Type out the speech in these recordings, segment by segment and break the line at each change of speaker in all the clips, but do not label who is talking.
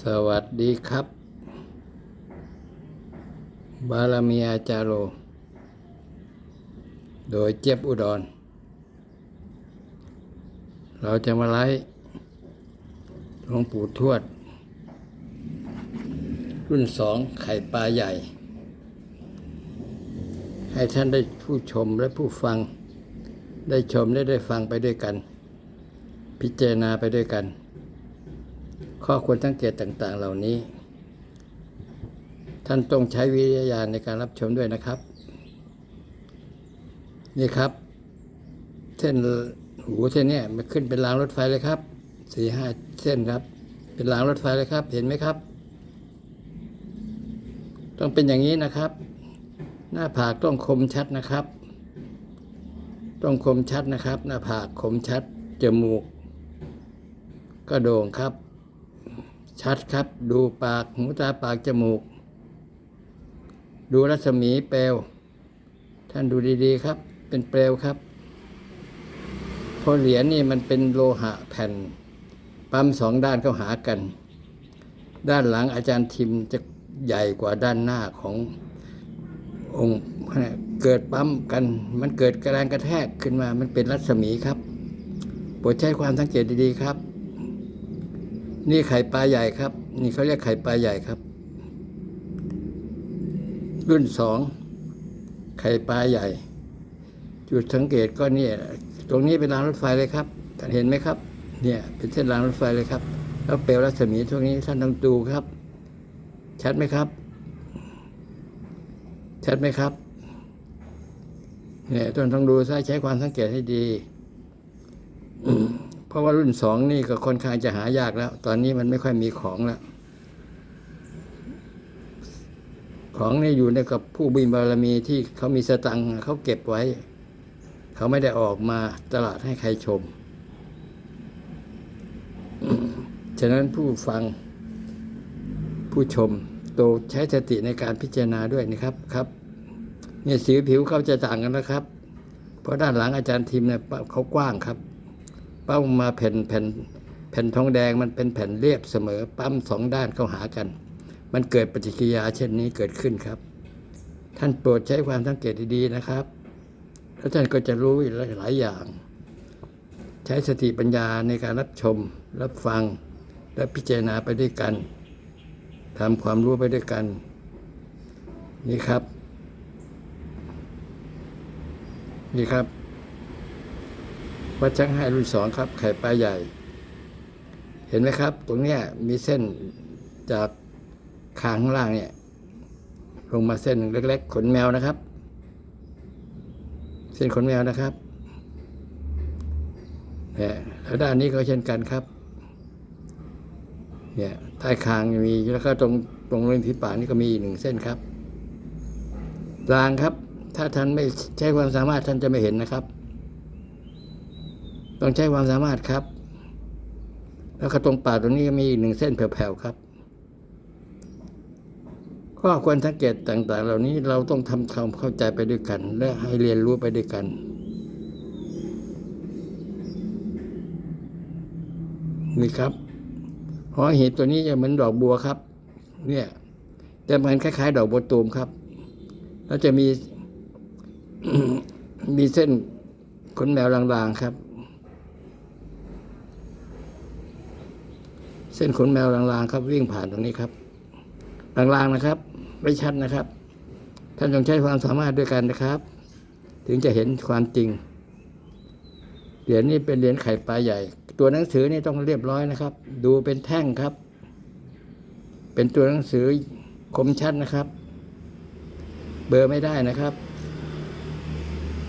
สวัสดีครับ บารมีอาจารโรโดยเจ็บอุดร เราจะมาไล่หลวงปู่ทวด รุ่นสองไข่ปลาใหญ่ ให้ท่านได้ผู้ชมและผู้ฟัง ได้ชมและได้ฟังไปด้วยกัน พิจารณาไปด้วยกัน ข้อควรสังเกตต่างๆ เหล่านี้ ท่านต้องใช้วิทยาญาณในการรับชมด้วยนะครับ นี่ครับ เส้นหูเส้นนี้มันขึ้นเป็นรางรถไฟเลยครับสี่ห้าเส้นครับ เป็นรางรถไฟเลยครับ เห็นไหมครับ ต้องเป็นอย่างนี้นะครับ หน้าผากต้องคมชัดนะครับ ต้องคมชัดนะครับ หน้าผากคมชัดจมูก ก็โด่งครับ ชัดครับ ดูปากหูตาปากจมูก ดูรัศมีเปลว ท่านดูดีๆครับ เป็นเปลวครับเพราะเหรียญนี่มันเป็นโลหะแผ่น ปั๊มสองด้านเข้าหากัน ด้านหลังอาจารย์ทิมจะใหญ่กว่าด้านหน้าขององค์เกิดปั๊มกัน มันเกิดกระแรงกระแทกขึ้นมา มันเป็นรัศมีครับ โปรดใช้ความสังเกตดีๆครับ นี่ไข่ปลาใหญ่ครับ นี่เขาเรียกไข่ปลาใหญ่ครับ รุ่นสองไข่ปลาใหญ่ จุดสังเกตก็เนี่ยตรงนี้เป็นรางรถไฟเลยครับท่านเห็นไหมครับ เนี่ยเป็นเส้นรางรถไฟเลยครับ แล้วเปลวรัศมีตรงนี้ท่านต้องดูครับ ชัดไหมครับ ชัดไหมครับเนี่ยต้องต้องดูใช้ใช้ความสังเกตให้ดี ราะว่ารุ่นสองนี่ก็ค่อนข้างจะหายากแล้ว ตอนนี้มันไม่ค่อยมีของแล้ว ของนี่อยู่ในกับผู้บินบารมีที่เขามีสตังค์เขาเก็บไว้ เขาไม่ได้ออกมาตลาดให้ใครชม ฉะนั้นผู้ฟังผู้ชมโตใช้สติในการพิจารณาด้วยนะครับครับเนี่ยสีผิวเขาจะต่างกันนะครับ เพราะด้านหลังอาจารย์ทีมเนี่ยเขากว้างครับ ป้ามาแผ่นแผ่นแผ่นทองแดงมันเป็นแผ่นเรียบเสมอ ปั๊มสองด้านเข้าหากัน มันเกิดปฏิกิริยาเช่นนี้เกิดขึ้นครับ ท่านโปรดใช้ความสังเกตดีๆนะครับ แล้วท่านก็จะรู้หลายอย่าง ใช้สติปัญญาในการรับชม รับฟัง และพิจารณาไปด้วยกันทำความรู้ไปด้วยกัน นี่ครับ นี่ครับ วัดช่างให้รุ่นสองครับ ไข่ปลาใหญ่ เห็นไหมครับ ตรงเนี้ยมีเส้นจากคางข้างล่างเนี่ย ลงมาเส้นเล็ก ๆ ขนแมวนะครับ เส้นขนแมวนะครับเนี่ยแล้วด้านนี้ก็เช่นกันครับ เนี่ยใต้คางมีแล้วก็ตรงตรงริมฝีปากนี่ก็มีอีกหนึ่งเส้นครับรางครับ ถ้าท่านไม่ใช้ความสามารถท่านจะไม่เห็นนะครับ ต้องใช้ความสามารถครับ แล้วก็ตรงปากตรงนี้ก็มีอีกหนึ่งเส้นแผ่วๆครับ ข้อควรสังเกตต่าง ๆ เหล่านี้เราต้องทำความเข้าใจไปด้วยกัน และให้เรียนรู้ไปด้วยกันนี่ครับหอเหีบตัวนี้จะเหมือนดอกบัวครับ เนี่ยแต่มันคล้าย ๆ ดอกบัวตูมครับ แล้วจะมีมีเส้นขนแมวลางๆครับ เส้นขนแมวลางๆครับวิ่งผ่านตรงนี้ครับลางๆนะครับ ไม่ชัดนะครับ ท่านต้องใช้ความสามารถด้วยกันนะครับ ถึงจะเห็นความจริงเหรียญนี้เป็นเหรียญไข่ปลาใหญ่ ตัวหนังสือนี่ต้องเรียบร้อยนะครับ ดูเป็นแท่งครับ เป็นตัวหนังสือคมชัดนะครับ เบอร์ไม่ได้นะครับ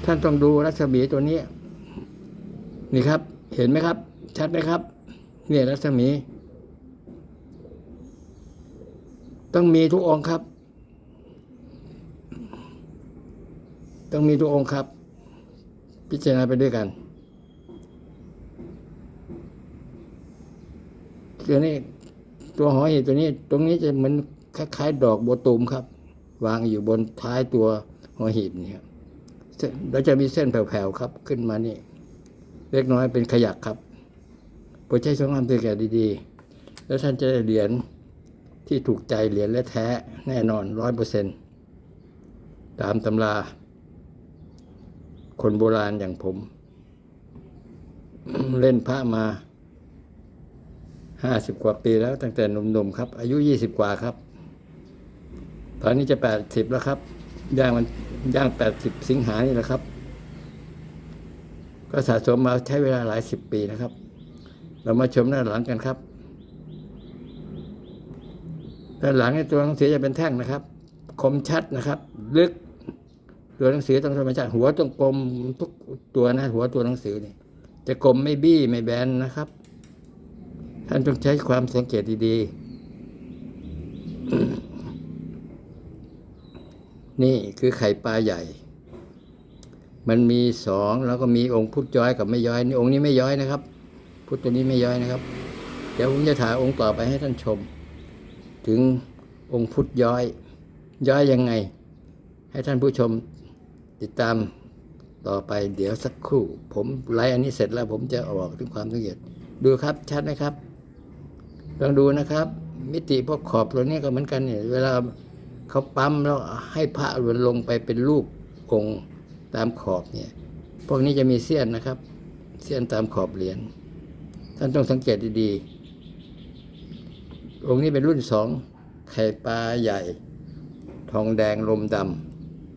ท่านต้องดูรัศมีตัวนี้ นี่ครับ เห็นไหมครับ ชัดไหมครับ เนี่ยรัศมี ต้องมีทุกองค์ครับ ต้องมีทุกองค์ครับ พิจารณาไปด้วยกันตัวนี้ตัวหอหีบตัวนี้ ตรงนี้จะเหมือนคล้ายๆ ดอกบัวตูมครับ วางอยู่บนท้ายตัวหอหีบนี่ครับเส้นแล้วจะมีเส้นแผ่วๆครับ ขึ้นมานี่ เล็กน้อยเป็นขยักครับโปรดใช้สงครามตัวแก่ดีๆ แล้วท่านจะได้เหรียญ ที่ถูกใจเหรียญและแท้แน่นอนร้อยเปอร์เซ็นตามตำรา คนโบราณอย่างผม เล่นพระมาห้าสิบกว่าปีแล้วตั้งแต่หนุ่มๆครับ อายุยี่สิบกว่าครับ ตอนนี้จะแปดสิบแล้วครับ ย่างมันย่างแปดสิบสิงหานี่แหละครับ ก็สะสมมาใช้เวลาหลายสิบปีนะครับ เรามาชมด้าหลังกันครับ ด้านหลังในตัวหนังสือจะเป็นแท่งนะครับ คมชัดนะครับ ลึก ตัวหนังสือต้องธรรมชาติหัวต้องกลมทุกตัวนะ หัวตัวหนังสือนี่จะกลมไม่บี้ไม่แบนนะครับ ท่านต้องใช้ความสังเกตดีๆ นี่คือไข่ปลาใหญ่ มันมีสองแล้วก็มีองค์พุทธย้อยกับไม่ย้อยนี่องค์นี้ไม่ย้อยนะครับ พุทธตัวนี้ไม่ย้อยนะครับ เดี๋ยวผมจะถ่ายองค์ต่อไปให้ท่านชม ถึงองค์พุทธย้อย ย้อยยังไง ให้ท่านผู้ชมติดตามต่อไปเดี๋ยวสักครู่ ผมไลฟ์อันนี้เสร็จแล้วผมจะออกถึงความสังเกตดูครับชัดไหมครับลองดูนะครับ มิติพวกขอบตัวนี้ก็เหมือนกันเนี่ยเวลาเขาปั๊มแล้วให้พระวนลงไปเป็นรูปองค์ตามขอบเนี่ยพวกนี้จะมีเสี้ยนนะครับ เสี้ยนตามขอบเหรียญท่านต้องสังเกตดีๆ องค์นี้เป็นรุ่นสองไข่ปลาใหญ่ ทองแดงลมด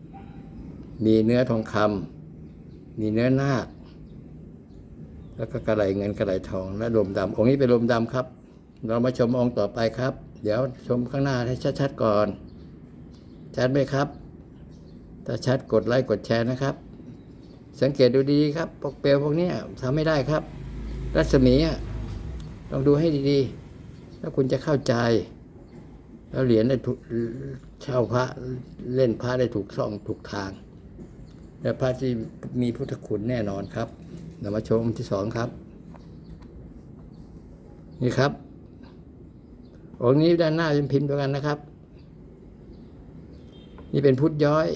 ำมีเนื้อทองคำมีเนื้อนาคแล้วก็กระไหลเงินกระไหลทองและลมดำองค์นี้เป็นลมดำครับ เรามาชมองค์ต่อไปครับ เดี๋ยวชมข้างหน้าให้ชัดๆก่อน ชัดไหมครับ ถ้าชัดกดไลค์กดแชร์นะครับ สังเกตดูดีๆครับพวกเปลวพวกนี้ทำไม่ได้ครับ รัศมีอะลองดูให้ดีๆ แล้วคุณจะเข้าใจ แล้วเหรียญได้ถูกเช่าพระเล่นพระได้ถูกช่องถูกทาง และพระที่มีพุทธคุณแน่นอนครับเรามาชมที่สองครับ นี่ครับองค์นี้ด้านหน้าเป็นพิมพ์เดียวกันนะครับ นี่เป็นพุทธย้อย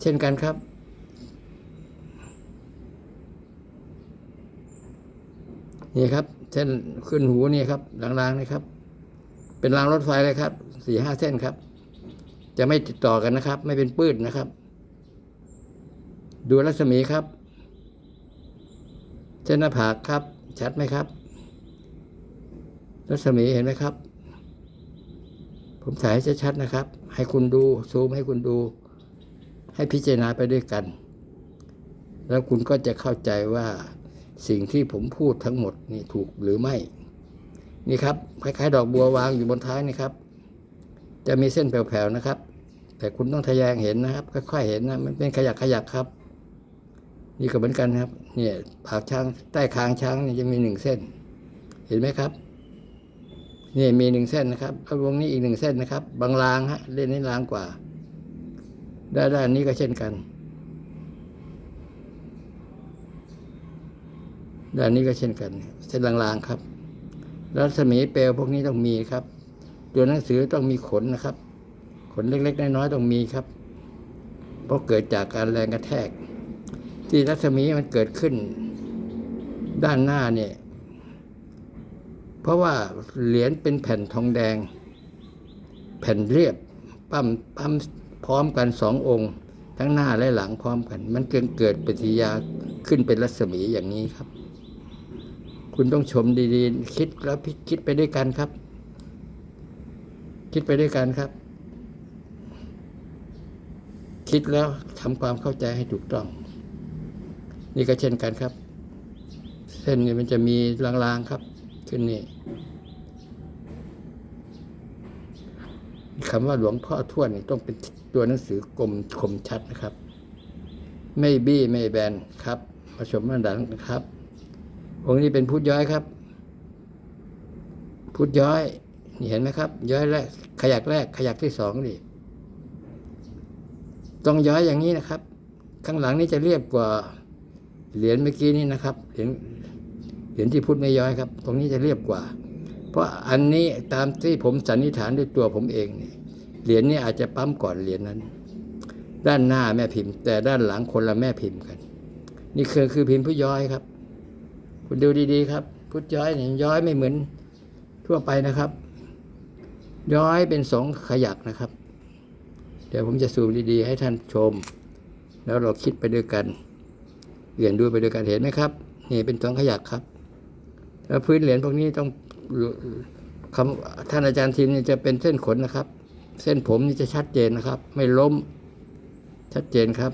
เช่นกันครับ นี่ครับ เส้นขึ้นหูนี่ครับลางๆนี่ครับ เป็นรางรถไฟเลยครับสี่ห้าเส้นครับ จะไม่ติดต่อกันนะครับ ไม่เป็นปื้ดนะครับ ดูรัศมีครับ เส้นหน้าผากครับ ชัดไหมครับ รัศมีเห็นไหมครับ ผมถ่ายให้ชัดๆนะครับ ให้คุณดูซูมให้คุณดู ให้พิจารณาไปด้วยกัน แล้วคุณก็จะเข้าใจว่า สิ่งที่ผมพูดทั้งหมดนี่ถูกหรือไม่ นี่ครับคล้ายๆ ดอกบัววางอยู่บนท้ายนี่ครับ จะมีเส้นแผ่วๆนะครับ แต่คุณต้องทะแยงเห็นนะครับ ค่อยๆเห็นนะมันเป็นขยักขยักครับ นี่ก็เหมือนกันครับ เนี่ยปากช้างใต้คางช้างนี่จะมีหนึ่งเส้น เห็นไหมครับนี่มีหนึ่งเส้นนะครับแล้ววงนี้อีกหนึ่งเส้นนะครับ บางลางฮะเล่นนี้ลางกว่า ด้านด้านนี้ก็เช่นกัน ด้านนี้ก็เช่นกัน เส้นลางๆครับ รัศมีเปลวพวกนี้ต้องมีครับ ตัวหนังสือต้องมีขนนะครับ ขนเล็กๆน้อยๆต้องมีครับ เพราะเกิดจากการแรงกระแทก ที่รัศมีมันเกิดขึ้น ด้านหน้าเนี่ย เพราะว่าเหรียญเป็นแผ่นทองแดง แผ่นเรียบปั้มปั้มพร้อมกันสององค์ ทั้งหน้าและหลังพร้อมกัน มันเกิดเกิดปฏิยาขึ้นเป็นรัศมีอย่างนี้ครับ คุณต้องชมดีๆ คิดแล้วพิคิดไปด้วยกันครับ คิดไปด้วยกันครับ คิดแล้วทำความเข้าใจให้ถูกต้อง นี่ก็เช่นกันครับ เส้นนี้มันจะมีลางๆครับ ขึ้นนี่คำว่าหลวงพ่อทวดนี่ต้องเป็นตัวหนังสือกลมคมชัดนะครับ ไม่บี้ไม่แบนครับ มาชมด้านหลังนะครับ องค์นี้เป็นพุทธย้อยครับ พุทธย้อยนี่เห็นไหมครับ ย้อยแรก ขยักแรก ขยักที่สองนี่ต้องย้อยอย่างนี้นะครับ ข้างหลังนี่จะเรียบกว่าเหรียญเมื่อกี้นี่นะครับ เหรียญเหรียญที่พุทธไม่ย้อยครับ ตรงนี้จะเรียบกว่า เพราะอันนี้ตามที่ผมสันนิษฐานด้วยตัวผมเองนี่เหรียญนี้อาจจะปั๊มก่อนเหรียญนั้น ด้านหน้าแม่พิมพ์ แต่ด้านหลังคนละแม่พิมพ์กัน นี่คือคือพิมพ์พุทธย้อยครับ คุณดูดีๆครับ พุทธย้อยเนี่ยย้อยไม่เหมือนทั่วไปนะครับ ย้อยเป็นสองขยักนะครับ เดี๋ยวผมจะซูมดีๆ ให้ท่านชม แล้วเราคิดไปด้วยกันเรียนดูไปด้วยกันเห็นไหมครับนี่เป็นสองขยักครับ แล้วพื้นเหรียญพวกนี้ต้องคำท่านอาจารย์ทิมนี่จะเป็นเส้นขนนะครับ เส้นผมนี่จะชัดเจนนะครับ ไม่ล้มชัดเจนครับ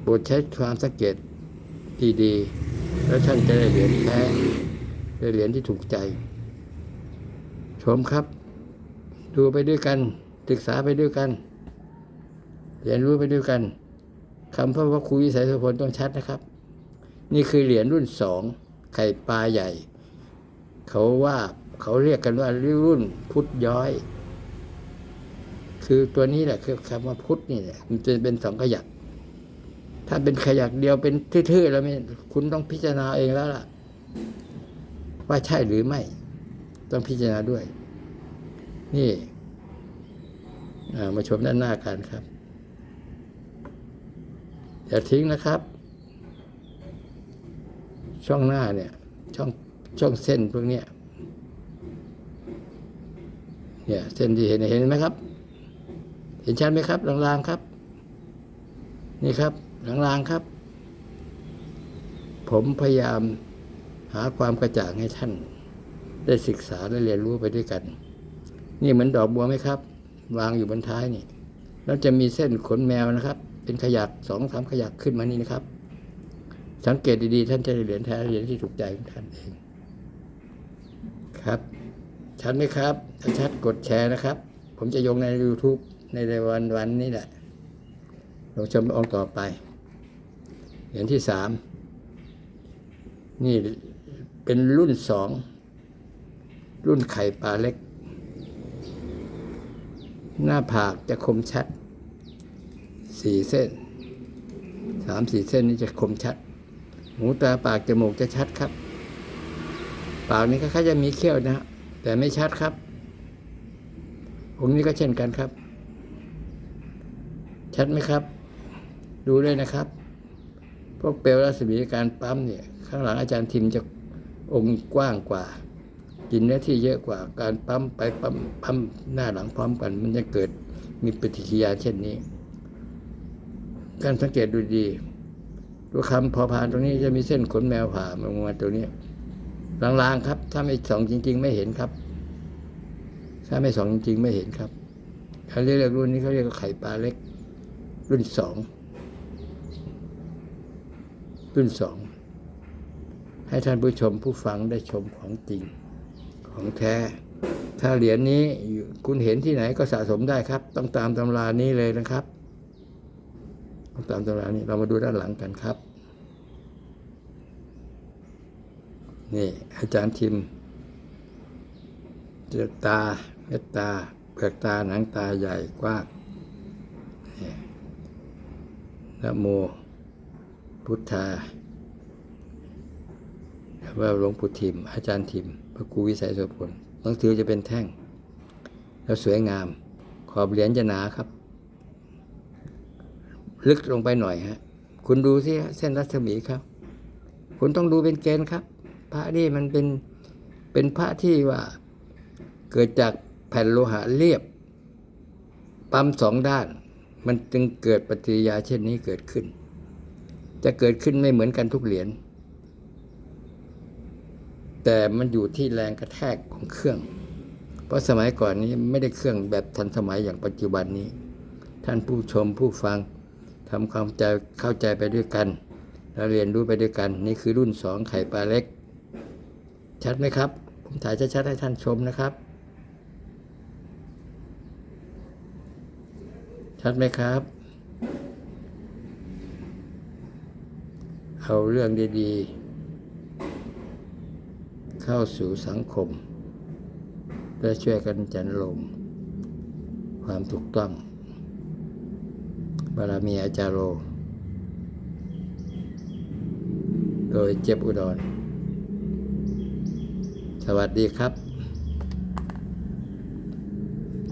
โปรดใช้ความสังเกต ดีๆ แล้วท่านจะได้เหรียญแท้ได้เหรียญที่ถูกใจ ชมครับ ดูไปด้วยกัน ศึกษาไปด้วยกัน เรียนรู้ไปด้วยกันคำพระพระครูวิสัยสุพลต้องชัดนะครับ นี่คือเหรียญรุ่นสองไข่ปลาใหญ่ เขาว่าเขาเรียกกันว่ารุ่นพุทธย้อย คือตัวนี้แหละคือคำว่าพุทธนี่แหละมันจะเป็นสองขยัก ถ้าเป็นขยักเดียวเป็นทื่อๆแล้วไม่คุณต้องพิจารณาเองแล้วล่ะ ว่าใช่หรือไม่ ต้องพิจารณาด้วย นี่มาชมด้านหน้ากันครับอย่าทิ้งนะครับ ช่องหน้าเนี่ย ช่องช่องเส้นพวกเนี้ยเนี่ยเส้นที่เห็นเห็นไหมครับ เห็นชัดไหมครับลางๆครับ นี่ครับ ลางๆครับ ผมพยายามหาความกระจ่างให้ท่าน ได้ศึกษาและเรียนรู้ไปด้วยกัน นี่เหมือนดอกบัวไหมครับ วางอยู่บนท้ายนี่ แล้วจะมีเส้นขนแมวนะครับ เป็นขยักสองสามขยักขึ้นมานี่นะครับ สังเกตดีๆ ท่านจะได้เหรียญแท้เหรียญที่ถูกใจของท่านเอง ครับ ชัดไหมครับถ้าชัดกดแชร์นะครับ ผมจะยงใน YouTube ในวันวันนี้แหละลองชมองต่อไป เหรียญที่สามนี่เป็นรุ่นสองรุ่นไข่ปลาเล็ก หน้าผากจะคมชัดสี่เส้นสามสี่เส้นนี้จะคมชัด หูตาปากจมูกจะชัดครับ ปากนี้คล้าจะมีเขี้ยวนะฮะแต่ไม่ชัดครับองนี้ก็เช่นกันครับ ชัดไหมครับ ดูด้วยนะครับ พวกเปลวรัศมีการปั๊มเนี่ยข้างหลังอาจารย์ทิมจะองค์กว้างกว่า กินเนื้อที่เยอะกว่าการปั๊มไปปั๊มปั๊มหน้าหลังพร้อมกัน มันจะเกิดมีปฏิกิริยาเช่นนี้ การสังเกตดูดีดูคำพอพานตรงนี้จะมีเส้นขนแมวผ่าลงมาตัวนี้ลางๆครับ ถ้าไม่ส่องจริง ๆ ไม่เห็นครับ ถ้าไม่ส่องจริง ๆ ไม่เห็นครับเขาเรียกรุ่นนี้เขาเรียกว่าไข่ปลาเล็ก รุ่นสอง รุ่นสอง ให้ท่านผู้ชมผู้ฟังได้ชมของจริงของแท้ ถ้าเหรียญนี้คุณเห็นที่ไหนก็สะสมได้ครับ ต้องตามตำรานี้เลยนะครับ ต้องตามตำรานี้เรามาดูด้านหลังกันครับ นี่อาจารย์ทิมเจตาเม็ดตาเปลือกตาหนังตาใหญ่กว้างนี่นะโม พุทธาว่าหลวงปู่ทิม อาจารย์ทิม พระครูวิสัยโสพลหนังสือจะเป็นแท่ง แล้วสวยงาม ขอบเหรียญจะหนาครับ ลึกลงไปหน่อยฮะ คุณดูสิเส้นรัศมีครับ คุณต้องดูเป็นเกณฑ์ครับ พระนี่มันเป็นเป็นพระที่ว่าเกิดจากแผ่นโลหะเรียบ ปั๊มสองด้าน มันจึงเกิดปฏิกิริยาเช่นนี้เกิดขึ้น จะเกิดขึ้นไม่เหมือนกันทุกเหรียญ แต่มันอยู่ที่แรงกระแทกของเครื่อง เพราะสมัยก่อนนี้ไม่ได้เครื่องแบบทันสมัยอย่างปัจจุบันนี้ ท่านผู้ชมผู้ฟังทำความใจเข้าใจไปด้วยกัน แล้วเรียนรู้ไปด้วยกัน นี่คือรุ่นสองไข่ปลาเล็ก ชัดไหมครับ ผมถ่ายชัดๆให้ท่านชมนะครับ ชัดไหมครับ เอาเรื่องดีๆ เข้าสู่สังคม และช่วยกันจันลง ความถูกต้องบารมีอาจารโล โดยเจ็บอุดร สวัสดีครับ